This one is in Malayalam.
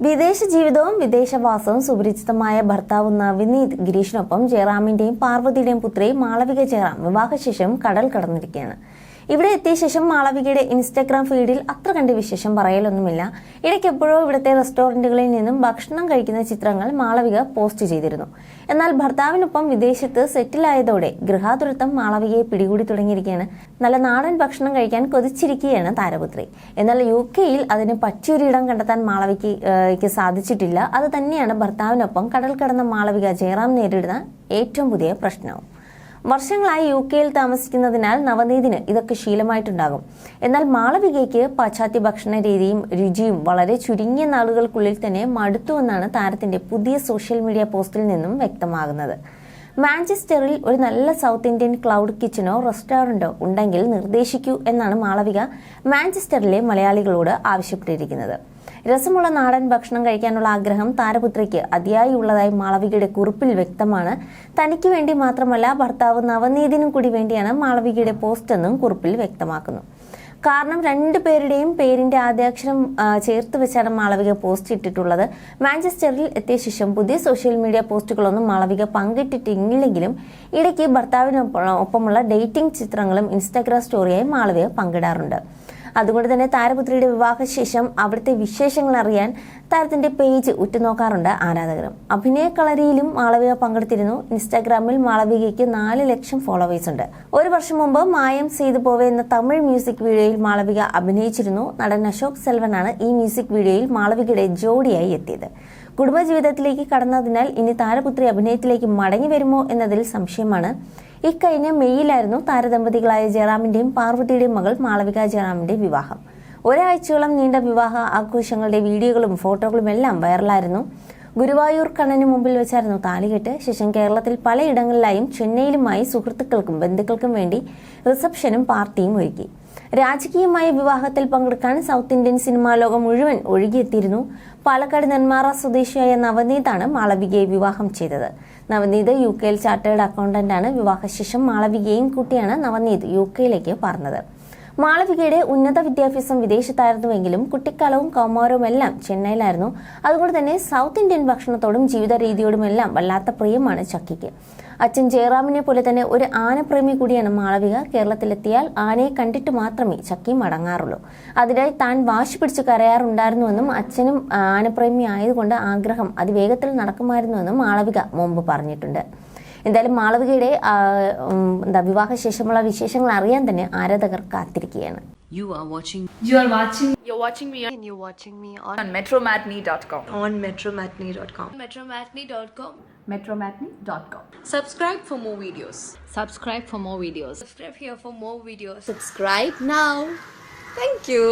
വിദേശ ജീവിതവും വിദേശവാസവും സുപരിചിതമായ ഭർത്താവ് നവനീത് ഗിരീഷിനൊപ്പം ജയറാമിന്റെയും പാർവതിയുടെയും പുത്രി മാളവിക ജയറാം വിവാഹശേഷം കടൽ കടന്നിരിക്കുകയാണ്. ഇവിടെ എത്തിയ ശേഷം മാളവികയുടെ ഇൻസ്റ്റാഗ്രാം ഫീഡിൽ അത്ര കണ്ട് വിശേഷം പറയലൊന്നുമില്ല. ഇടയ്ക്ക് എപ്പോഴോ ഇവിടുത്തെ റെസ്റ്റോറന്റുകളിൽ നിന്നും ഭക്ഷണം കഴിക്കുന്ന ചിത്രങ്ങൾ മാളവിക പോസ്റ്റ് ചെയ്തിരുന്നു. എന്നാൽ ഭർത്താവിനൊപ്പം വിദേശത്ത് സെറ്റിലായതോടെ ഗൃഹാതുരത്വം മാളവികയെ പിടികൂടി തുടങ്ങിയിരിക്കുകയാണ്. നല്ല നാടൻ ഭക്ഷണം കഴിക്കാൻ കൊതിച്ചിരിക്കുകയാണ് താരപുത്രി. എന്നാൽ യു കെയിൽ അതിന് പറ്റിയൊരിടം കണ്ടെത്താൻ മാളവിക്ക് സാധിച്ചിട്ടില്ല. അത് തന്നെയാണ് ഭർത്താവിനൊപ്പം കടൽ കടന്ന മാളവിക ജയറാം നേരിടുന്ന ഏറ്റവും പുതിയ പ്രശ്നവും. വർഷങ്ങളായി യു കെയിൽ താമസിക്കുന്നതിനാൽ നവനീതിന് ഇതൊക്കെ ശീലമായിട്ടുണ്ടാകും. എന്നാൽ മാളവികയ്ക്ക് പാശ്ചാത്യ ഭക്ഷണ രീതിയും രുചിയും വളരെ ചുരുങ്ങിയ നാളുകൾക്കുള്ളിൽ തന്നെ മടുത്തുവെന്നാണ് താരത്തിന്റെ പുതിയ സോഷ്യൽ മീഡിയ പോസ്റ്റിൽ നിന്നും വ്യക്തമാകുന്നത്. മാഞ്ചസ്റ്ററിൽ ഒരു നല്ല സൗത്ത് ഇന്ത്യൻ ക്ലൗഡ് കിച്ചനോ റെസ്റ്റോറന്റോ ഉണ്ടെങ്കിൽ നിർദ്ദേശിക്കൂ എന്നാണ് മാളവിക മാഞ്ചസ്റ്ററിലെ മലയാളികളോട് ആവശ്യപ്പെട്ടിരിക്കുന്നത്. രസമുള്ള നാടൻ ഭക്ഷണം കഴിക്കാനുള്ള ആഗ്രഹം താരപുത്രിക്ക് അതിയായി ഉള്ളതായി മാളവികയുടെ കുറിപ്പിൽ വ്യക്തമാണ്. തനിക്ക് വേണ്ടി മാത്രമല്ല ഭർത്താവ് നവനീതിനും കൂടി വേണ്ടിയാണ് മാളവികയുടെ പോസ്റ്റ് എന്നും കുറിപ്പിൽ വ്യക്തമാക്കുന്നു. കാരണം രണ്ടു പേരുടെയും പേരിന്റെ ആദ്യാക്ഷരം ചേർത്ത് വെച്ചാണ് മാളവിക പോസ്റ്റ് ഇട്ടിട്ടുള്ളത്. മാഞ്ചസ്റ്ററിൽ എത്തിയ ശേഷം പുതിയ സോഷ്യൽ മീഡിയ പോസ്റ്റുകളൊന്നും മാളവിക പങ്കിട്ടിട്ടില്ലെങ്കിലും ഇടയ്ക്ക് ഭർത്താവിനൊപ്പം ഒപ്പമുള്ള ഡേറ്റിംഗ് ചിത്രങ്ങളും ഇൻസ്റ്റാഗ്രാം സ്റ്റോറിയായി മാളവിക പങ്കിടാറുണ്ട്. അതുകൊണ്ട് തന്നെ താരപുത്രിയുടെ വിവാഹശേഷം അവിടുത്തെ വിശേഷങ്ങൾ അറിയാൻ താരത്തിന്റെ പേജ് ഉറ്റുനോക്കാറുണ്ട് ആരാധകർ അഭിനയ കളരിയിലും മാളവിക പങ്കെടുത്തിരുന്നു. ഇൻസ്റ്റാഗ്രാമിൽ മാളവികയ്ക്ക് നാല് ലക്ഷം ഫോളോവേഴ്സ് ഉണ്ട്. ഒരു വർഷം മുമ്പ് മായം ചെയ്തു പോവേ എന്ന തമിഴ് മ്യൂസിക് വീഡിയോയിൽ മാളവിക അഭിനയിച്ചിരുന്നു. നടൻ അശോക് സെൽവനാണ് ഈ മ്യൂസിക് വീഡിയോയിൽ മാളവികയുടെ ജോഡിയായി എത്തിയത്. കുടുംബജീവിതത്തിലേക്ക് കടന്നതിനാൽ ഇനി താരപുത്രി അഭിനയത്തിലേക്ക് മടങ്ങി വരുമോ എന്നതിൽ സംശയമാണ്. ഇക്കഴിഞ്ഞ മെയ്യിലായിരുന്നു താരദമ്പതികളായ ജയറാമിന്റെയും പാർവതിയുടെയും മകൾ മാളവിക ജയറാമിന്റെ വിവാഹം. ഒരാഴ്ചയോളം നീണ്ട വിവാഹ ആഘോഷങ്ങളുടെ വീഡിയോകളും ഫോട്ടോകളും എല്ലാം വൈറലായിരുന്നു. ഗുരുവായൂർ കണ്ണന് മുമ്പിൽ വെച്ചായിരുന്നു താലികെട്ട് ശേഷം കേരളത്തിൽ പലയിടങ്ങളിലായും ചെന്നൈയിലുമായി സുഹൃത്തുക്കൾക്കും ബന്ധുക്കൾക്കും വേണ്ടി റിസപ്ഷനും പാർട്ടിയും ഒരുക്കി. രാജകീയമായ വിവാഹത്തിൽ പങ്കെടുക്കാൻ സൗത്ത് ഇന്ത്യൻ സിനിമാ ലോകം മുഴുവൻ ഒഴുകിയെത്തിയിരുന്നു. പാലക്കാട് നെന്മാറ സ്വദേശിയായ നവനീതാണ് മാളവികയെ വിവാഹം ചെയ്തത്. നവനീത് യു കെയിൽ ചാർട്ടേഡ് അക്കൗണ്ടന്റാണ്. വിവാഹശേഷം മാളവികയും കുട്ടിയാണ് നവനീത് യു കെയിലേക്ക് പറഞ്ഞത് മാളവികയുടെ ഉന്നത വിദ്യാഭ്യാസം വിദേശത്തായിരുന്നുവെങ്കിലും കുട്ടിക്കാലവും കൗമാരവുമെല്ലാം ചെന്നൈയിലായിരുന്നു. അതുകൊണ്ട് തന്നെ സൗത്ത് ഇന്ത്യൻ ഭക്ഷണത്തോടും ജീവിത രീതിയോടുമെല്ലാം വല്ലാത്ത പ്രിയമാണ് ചക്കിക്ക്. അച്ഛൻ ജയറാമിനെ പോലെ തന്നെ ഒരു ആനപ്രേമി കൂടിയാണ് മാളവിക. കേരളത്തിലെത്തിയാൽ ആനയെ കണ്ടിട്ട് മാത്രമേ ചക്കി മടങ്ങാറുള്ളൂ അതിനായി താൻ വാശി പിടിച്ച് കരയാറുണ്ടായിരുന്നുവെന്നും അച്ഛനും ആനപ്രേമി ആയതുകൊണ്ട് ആഗ്രഹം അതിവേഗത്തിൽ നടക്കുമായിരുന്നുവെന്നും മാളവിക മുമ്പ് പറഞ്ഞിട്ടുണ്ട്. എന്തായാലും മാളവികയുടെ എന്താ വിവാഹശേഷമുള്ള വിശേഷങ്ങൾ അറിയാൻ തന്നെ ആരാധകർ കാത്തിരിക്കുകയാണ് You are watching You are watching You're watching me and you're watching me on, on metromatney.com. on metromatney.com. Metromatney.com. metromatney.com. Subscribe for more videos. subscribe for more videos. Subscribe here for more videos. Subscribe now. Thank you.